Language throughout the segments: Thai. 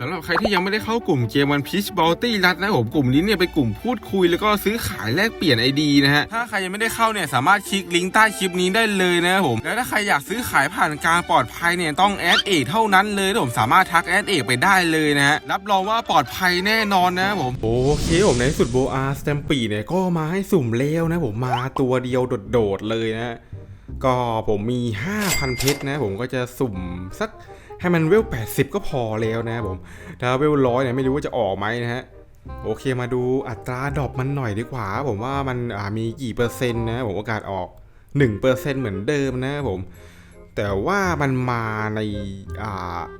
สำหรับใครที่ยังไม่ได้เข้ากลุ่มเกมวันพีชบอลตี้รัดนะผมกลุ่มนี้เนี่ยเป็นกลุ่มพูดคุยแล้วก็ซื้อขายแลกเปลี่ยนไอดีนะฮะถ้าใครยังไม่ได้เข้าเนี่ยสามารถคลิกลิงก์ใต้คลิปนี้ได้เลยนะผมแล้วถ้าใครอยากซื้อขายผ่านการปลอดภัยเนี่ยต้องแอดเอกเท่านั้นเลยผมสามารถทักแอดเอกไปได้เลยนะฮะรับรองว่าปลอดภัยแน่นอนนะผมโอเคผมในสุดโบอาสแตมปีเนี่ยก็มาให้สุ่มแล้วนะผมมาตัวเดียวโดดๆเลยนะก็ผมมี 5,000 เพชรนะผมก็จะสุ่มสัก ให้มันเวล 80 ก็พอแล้วนะผม ถ้าเวลร้อยเนี่ยไม่รู้ว่าจะออกไหมนะฮะ โอเคมาดูอัตราดรอปมันหน่อยดีกว่า ผมว่ามันมีกี่เปอร์เซ็นต์นะผมโอกาสออก 1%เหมือนเดิมนะผมแต่ว่ามันมาในา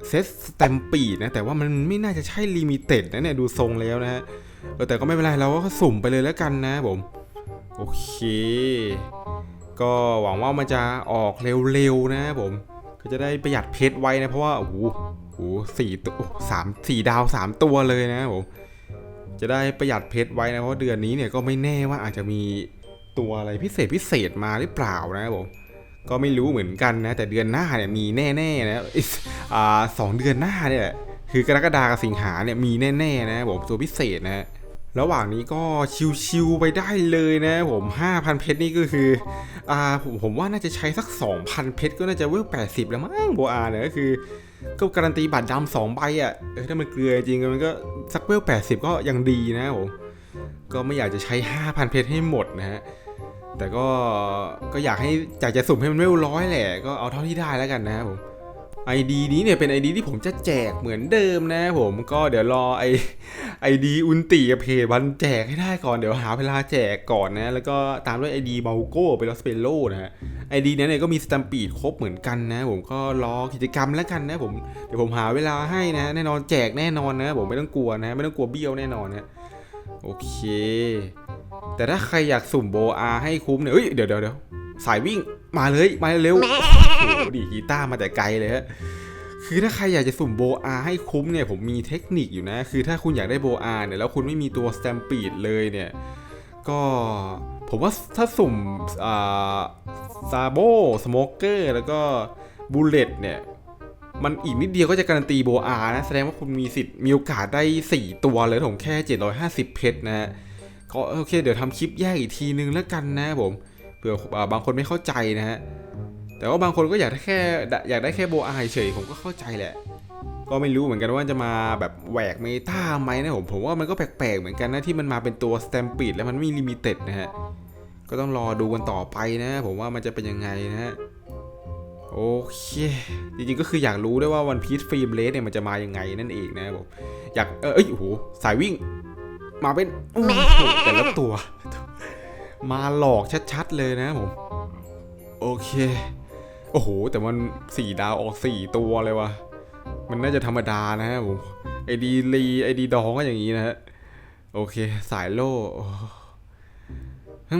เซตสแตมปีนะแต่ว่ามันไม่น่าจะใช่ลิมิเต็ดนะเนี่ยดูทรงแล้วนะฮะแต่ก็ไม่เป็นไรเราก็สุ่มไปเลยแล้วกันนะผมโอเค ก็หวังว่ามันจะออกเร็วๆนะผม ก็จะได้ประหยัดเพชรไว้นะ เพราะว่าโอ้โหโอ้โหสี่ตัวสามสี่ดาวสามตัวเลยนะผมจะได้ประหยัดเพชรไว้นะเพราะเดือนนี้เนี่ยก็ไม่แน่ว่าอาจจะมีตัวอะไรพิเศษพิเศษมาหรือเปล่านะผมก็ไม่รู้เหมือนกันนะ แต่เดือนหน้าเนี่ยมีแน่ๆนะอ่าสองเดือนหน้าเนี่ยคือกรกฎากับสิงหาเนี่ยมีแน่ๆนะผมตัวพิเศษนะ ระหว่างนี้ก็ชิวๆไปได้เลยนะผม 5,000 เพชรนี่ก็คืออ่าผมผมว่าน่าจะใช้สัก 2,000 เพชรก็น่าจะเวล80 แล้วมั้งโบอาเนี่ยก็คือ ก็การันตีบัตรดำสองใบอะเออถ้ามันเกลือจริงมันก็สักเวล80 ก็ยังดีนะผมก็ไม่อยากจะใช้ 5,000 เพชรให้หมดนะฮะแต่ก็ก็อยากให้อยากจะสุ่มให้มันเวลร้อยแหละก็เอาเท่าที่ได้แล้วกันนะครับผม ไอดีนี้เนี่ยเป็นไอดีที่ผมจะแจกเหมือนเดิมนะผมก็เดี๋ยวรอไอไอดีอุนตีกับเพจวันแจกให้ได้ก่อนเดี๋ยวหาเวลาแจกก่อนนะแล้วก็ตามด้วยไอดีเบลโก้ไปลอสเปโลนะฮะไอดีนี้เนี่ยก็มีสแตมปีดครบเหมือนกันนะผมก็รอกิจกรรมแล้วกันนะผมเดี๋ยวผมหาเวลาให้นะแน่นอนแจกแน่นอนนะผมไม่ต้องกลัวนะไม่ต้องกลัวเบี้ยวแน่นอนนะโอเค แต่ถ้าใครอยากสุ่มโบอาให้คุ้มเนี่ยเอ้ยเดี๋ยวเดี๋ยวเดี๋ยวสายวิ่ง มาเลยมาเร็วโอ้โหดีกีตาร์มาแต่ไกลเลยฮะคือถ้าใครอยากจะสุ่มโบอาให้คุ้มเนี่ยผมมีเทคนิคอยู่นะ คือถ้าคุณอยากได้โบอาเนี่ยแล้วคุณไม่มีตัวสแตมปีดเลยเนี่ยก็ผมว่าถ้าสุ่มอ่าซาโบสโมเกอร์แล้วก็บูเลตเนี่ยมันอีกนิดเดียวก็จะการันตีโบอานะ แสดงว่าคุณมีสิทธิ์มีโอกาสได้ 4 ตัวเลยผมแค่ 750 เพชรนะฮะก็โอเค เดี๋ยวทำคลิปแยกอีกทีนึงแล้วกันนะผม เผื่อบางคนไม่เข้าใจนะฮะแต่ว่าบางคนก็อยากได้แค่อยากได้แค่โบอาเฉยผมก็เข้าใจแหละ ก็ไม่รู้เหมือนกันว่าจะมาแบบแหวกเมตาไหมนะผมผมว่ามันก็แปลกๆเหมือนกันนะที่มันมาเป็นตัวสแตมปีดแล้วมันไม่ลิมิเต็ดนะฮะก็ต้องรอดูกันต่อไปนะ ผมว่ามันจะเป็นยังไงนะฮะโอเค จริงๆก็คืออยากรู้ด้วยว่าวันพีซฟิล์มเลสเนี่ยมันจะมายังไงนั่นเองนะผมอยากเออเอ้ยโอ้โหสายวิ่ง มาเป็นโอ้แต่ละตัว มาหลอกชัดๆเลยนะผม โอเค โอ้โห แต่มันสี่ดาวออกสี่ตัวเลยวะมันน่าจะธรรมดานะฮะผมไอดีลีไอดีดองก็อย่างนี้นะฮะโอเค สายโล่โอ้อื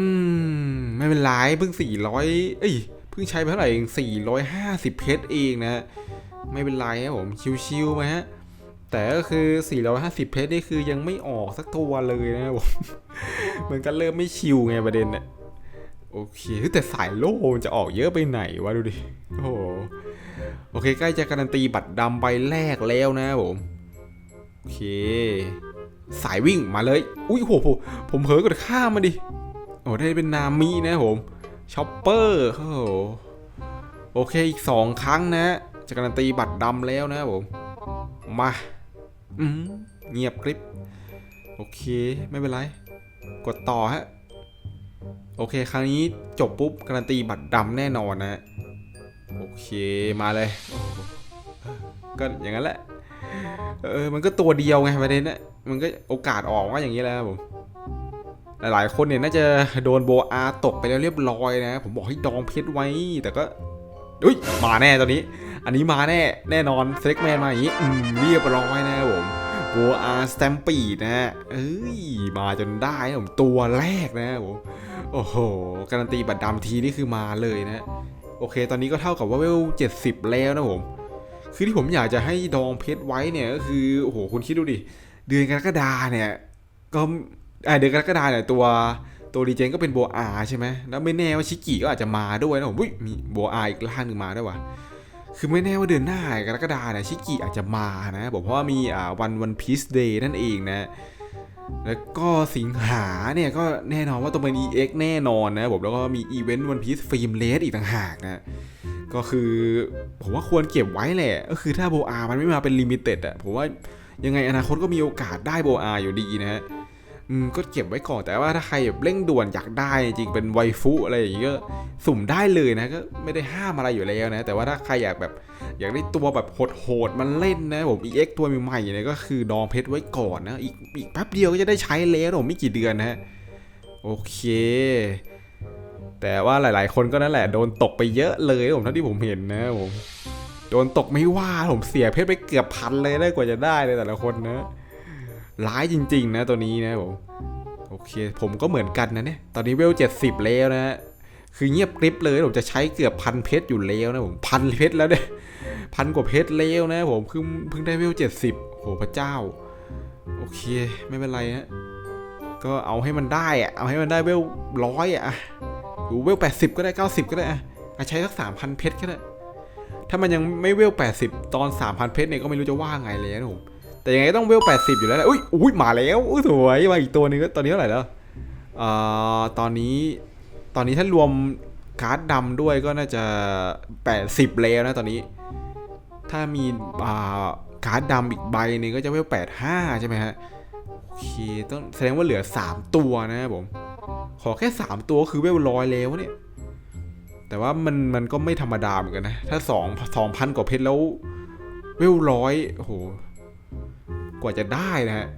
มไม่เป็นไรเพิ่งสี่ร้อยเอ้ยเพิ่งใช้ไปเท่าไหร่เองสี่ร้อยห้าสิบเพชรเองนะฮะไม่เป็นไรครับผมชิวๆมาฮะ แต่ก็คือ 450 เพชรนี่คือยังไม่ออกสักตัวเลยนะครับผมมันก็เริ่มไม่ชิวไงประเด็นเนี่ยโอเคแต่สายโล่มันจะออกเยอะไปไหนวะดูดิโอ้โหโอเค ใกล้จะการันตีบัตรดำใบแรกแล้วนะผมโอเค สายวิ่งมาเลย อุ้ยโหผมผมเผลอกดข้ามมาดิโอ้ได้เป็นนามินะผมช็อปเปอร์โอ้โหโอเคอีกสองครั้งนะจะการันตีบัตรดำแล้วนะผมมา อืมเงียบกริบโอเค ไม่เป็นไร กดต่อฮะ โอเค ครั้งนี้จบปุ๊บ การันตีบัตรดำแน่นอนนะโอเคมาเลย ก็อย่างนั้นแหละ เออ มันก็ตัวเดียวไงประเด็นนะมันก็โอกาสออกว่าอย่างนี้แหล้วผมหลายๆ คนเนี่ยน่าจะโดนโบอาตกไปแล้วเรียบร้อยนะ ผมบอกให้ดองเพชรไว้ แต่ก็อุ้ยมาแน่ตอนนี้ อันนี้มาแน่แน่นอนเซ็กแมนมาอย่างนี้อืมเรียบร้อยนะผม โบอาสแตมปีดนะฮะเอ้ย มาจนได้ผมตัวแรกนะผมโอ้โห การันตีบัตรดำทีนี่คือมาเลยนะ โอเค ตอนนี้ก็เท่ากับว่าเวล70 แล้วนะผม คือที่ผมอยากจะให้ดองเพชรไว้เนี่ยก็คือ โอ้โห คุณคิดดูดิ เดือนกรกฎาเนี่ย ก็เดือนกรกฎาเนี่ยตัวตัวดีเจนก็เป็นโบอาใช่ไหมแล้วไม่แน่ว่าชิกิก็อาจจะมาด้วยนะผมอุ้ยมีโบอาอีกล่างหนึ่งมาด้วยว่ะ คือไม่แน่ว่าเดือนหน้ากรกฎาเนี่ยชิกิอาจจะมานะ บอกเพราะว่ามีอ่าวันวันพีซเดย์นั่นเองนะ แล้วก็สิงหาเนี่ยก็แน่นอนว่าต้องเป็น EX แน่นอนนะผมแล้วก็มีอีเวนต์วันพีซฟิล์มเลสอีกต่างหากนะก็คือผมว่าควรเก็บไว้แหละ ก็คือถ้าโบอา มันไม่มาเป็นลิมิเต็ดอะผมว่ายังไงอนาคตก็มีโอกาสได้โบอาอยู่ดีนะฮะ ก็เก็บไว้ก่อนแต่ว่าถ้าใครแบบเร่งด่วนอยากได้จริงเป็นไวฟุอะไรอย่างงี้ก็สุ่มได้เลยนะก็ไม่ได้ห้ามอะไรอยู่แล้วนะ แต่ว่าถ้าใครอยากแบบอยากได้ตัวแบบโหดๆมันเล่นนะผม EX ตัวใหม่ๆเนี่ยก็คือดองเพชรไว้ก่อนนะอีกอีกแป๊บเดียวก็จะได้ใช้แล้วผมไม่กี่เดือนนะฮะโอเค แต่ว่าหลาย ๆ คนก็นั่นแหละโดนตกไปเยอะเลยผมเท่าที่ผมเห็นนะผมโดนตกไม่ว่าผมเสียเพชรไปเกือบพันเลยได้กว่าจะได้เลยแต่ละคนนะ ร้ายจริง ๆ นะตัวนี้นะผมโอเค ผมก็เหมือนกันนะเนี่ยตอนนี้เวลเจ็ดสิบแล้วนะคือเงียบกริบเลยผมจะใช้เกือบพันเพชรอยู่แล้วนะผมพันเพชรแล้วเนี่ยพันกว่าเพชรแล้วนะผมเพิ่งเพิ่งได้เวลเจ็ดสิบโหพระเจ้า โอเคไม่เป็นไรฮะก็เอาให้มันได้อะเอาให้มันได้เวลร้อยอะหรือเวล80ก็ได้90ก็ได้อะอใช้สัก3,000เพชรก็ได้ถ้ามันยังไม่เวล80ตอน3,000เพชรเนี่ยก็ไม่รู้จะว่าไงเลยนะผม แต่ยังไงต้องเวล 80 อยู่แล้วแหละอุ้ยอุ้ยมาแล้วอุ้ยสวยมาอีกตัวนึงตอนนี้เท่าไหร่แล้วอ่าตอนนี้ตอนนี้ถ้ารวมการ์ดดำด้วยก็น่าจะ 80 แล้วนะตอนนี้ ถ้ามีอ่าการ์ดดำอีกใบนึงก็จะเวล 85 ใช่ไหมฮะโอเคต้องแสดงว่าเหลือ 3 ตัวนะครับผม ขอแค่ 3 ตัวก็คือเวลร้อยแล้วเนี่ยแต่ว่ามันมันก็ไม่ธรรมดาเหมือนกันนะ ถ้า2 2,000กว่าเพชรแล้วเวลร้อยโห กว่าจะได้นะฮะ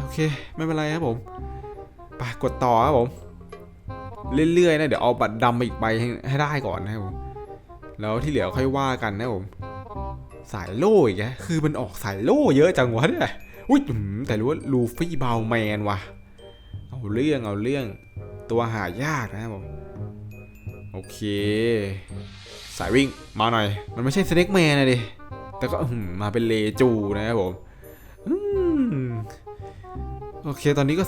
โอเค ไม่เป็นไรครับผมไปกดต่อครับผม เรื่อยๆนะเดี๋ยวเอาบัตรดำมาอีกใบให้ให้ได้ก่อนนะครับผมแล้วที่เหลือค่อยว่ากันนะครับผมสายโล่อีกแกคือมันออกสายโล่เยอะจังวะเนี่ยอุ้ยแต่รู้ว่าลูฟี่บาวแมนว่ะเอาเรื่องเอาเรื่องตัวหายากนะครับผมโอเค สายวิ่งมาหน่อย มันไม่ใช่สเน็กแมนนะดิ แต่ก็มาเป็นเลจูนะครับผมโอเค ตอนนี้ก็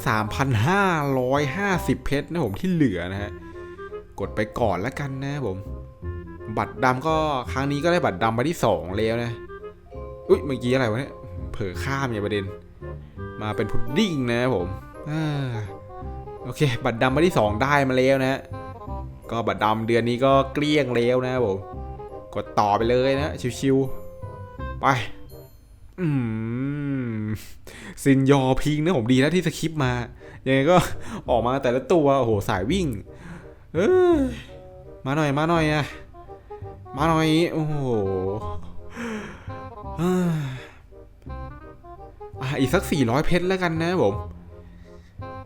3,550 เพชรนะผมที่เหลือนะฮะ กดไปก่อนแล้วกันนะผม บัตรดำก็ครั้งนี้ก็ได้บัตรดำมาที่ 2 แล้วนะ อุ้ยเมื่อกี้อะไรวะเนี่ย เผลอข้ามเนี่ยประเด็น มาเป็นพุดดิ้งนะครับผมอโอเค บัตรดำมาที่ 2 ได้มาแล้วนะก็บัตรดำเดือนนี้ก็เกลี้ยงแล้วนะครับผม กดต่อไปเลยนะชิวๆ ไป อืมซินยอพิงนะผมดีนะที่สคริปมา ยังไงก็ออกมาแต่ละตัว โอ้โห สายวิ่ง เออมาหน่อย มาหน่อยอะมาหน่อย โอ้โหอ่าอะอีกสัก 400 เพชรแล้วกันนะผม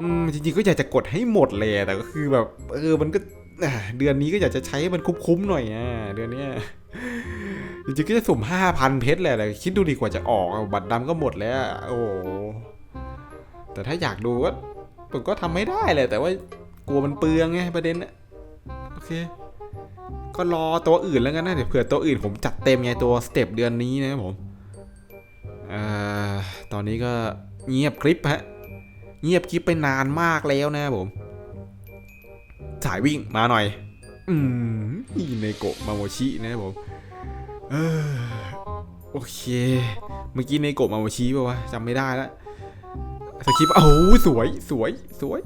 อืมจริงๆก็อยากจะกดให้หมดเลยแต่ก็คือแบบ เออมันก็เดือนนี้ก็อยากจะใช้ให้มันคุ้มๆหน่อยอะเดือนเนี้ย จริงๆก็จะสุ่มห้าพันเพชรแหละคิดดูดีกว่าจะออกบัตรดำก็หมดแล้ว โอ้แต่ถ้าอยากดูก็ผมก็ทำไม่ได้แหละแต่ว่ากลัวมันเปลืองไงประเด็นอะโอเค ก็รอตัวอื่นแล้วกันนะเดี๋ยวเผื่อตัวอื่นผมจัดเต็มไงตัวสเต็ปเดือนนี้นะครับผมอ่อตอนนี้ก็เงียบคลิปฮะ เงียบคลิปไปนานมากแล้วนะครับผม สายวิ่งมาหน่อย อืมในโกะมาโมชินะครับผม เออโอเค เมื่อกี้ในโกะมาโมชิป่าวะจำไม่ได้แล้วสคริปต์โอ้สวยสวยสวย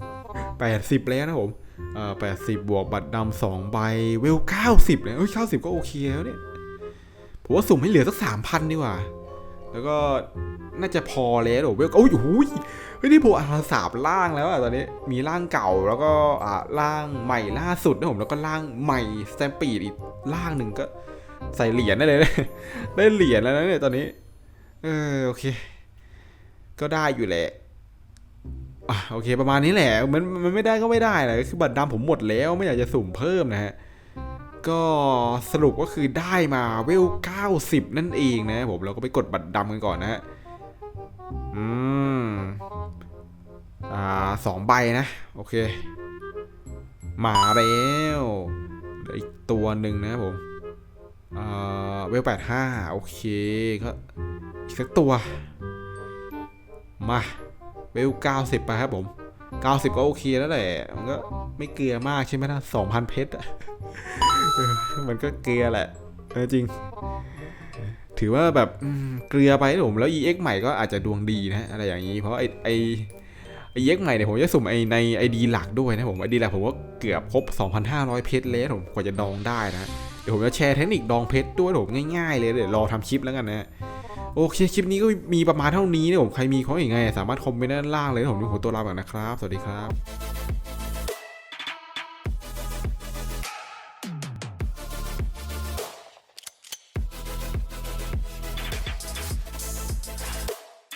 แปดสิบแล้วนะผมเอ่อแปดสิบบวกบัตรดำสองใบเวลเก้าสิบเลยเอ้ยเก้าสิบก็โอเคแล้วเนี่ยผมว่าสุ่มให้เหลือสักสามพันดีกว่า แล้วก็น่าจะพอแล้วเวลโอ้ยโอ้ยเฮ้ยนี่ผมอ่านสามร่างแล้วอะตอนนี้มีร่างเก่าแล้วก็อ่าร่างใหม่ล่าสุดนะผมแล้วก็ร่างใหม่สแตมปีดอีกร่างหนึ่งก็ ใส่เหรียญได้เลย ได้เหรียญแล้วนะเนี่ยตอนนี้ เออโอเค ก็ได้อยู่แหละโอเค ประมาณนี้แหละ มันมันไม่ได้ก็ไม่ได้แหละก็คือบัตรดำผมหมดแล้วไม่อยากจะสุ่มเพิ่มนะฮะ ก็สรุปก็คือได้มาเวล90นั่นเองนะผมเราก็ไปกดบัตรดำกันก่อนนะฮะ อืม อ่าสองใบนะ โอเค มาแล้วเหลืออีกตัวหนึ่งนะผม อ่าเวลแปดห้าโอเคก็อีกสักตัว มาเวลเก้าสิบไปครับผมเก้าสิบก็โอเคแล้วแหละ มันก็ไม่เกลือมากใช่ไหมนะสองพันเพชรอะมันก็เกลือแหละเออจริง ถือว่าแบบเกลือไปผมแล้ว EX ใหม่ก็อาจจะดวงดีนะอะไรอย่างนี้ เพราะไอไอไอ EX ใหม่เนี่ยผมจะสุ่มไอใน ID หลักด้วยนะผมไอดีหลักผมก็เกือบครบ 2,500 เพชรแล้วผมกว่าจะดองได้นะ ดี๋ยวผมจะแชร์เทคนิคดองเพชรด้วยผมง่ายๆเลยเดี๋ยวรอทำคลิปแล้วกันนะโอเคคลิปนี้ก็มีประมาณเท่านี้นะผมใครมีข้ออย่างไง สามารถคอมเมนต์ด้านล่างเลยนะผมดูผมตัวลาก่อนนะครับ สวัสดีครับ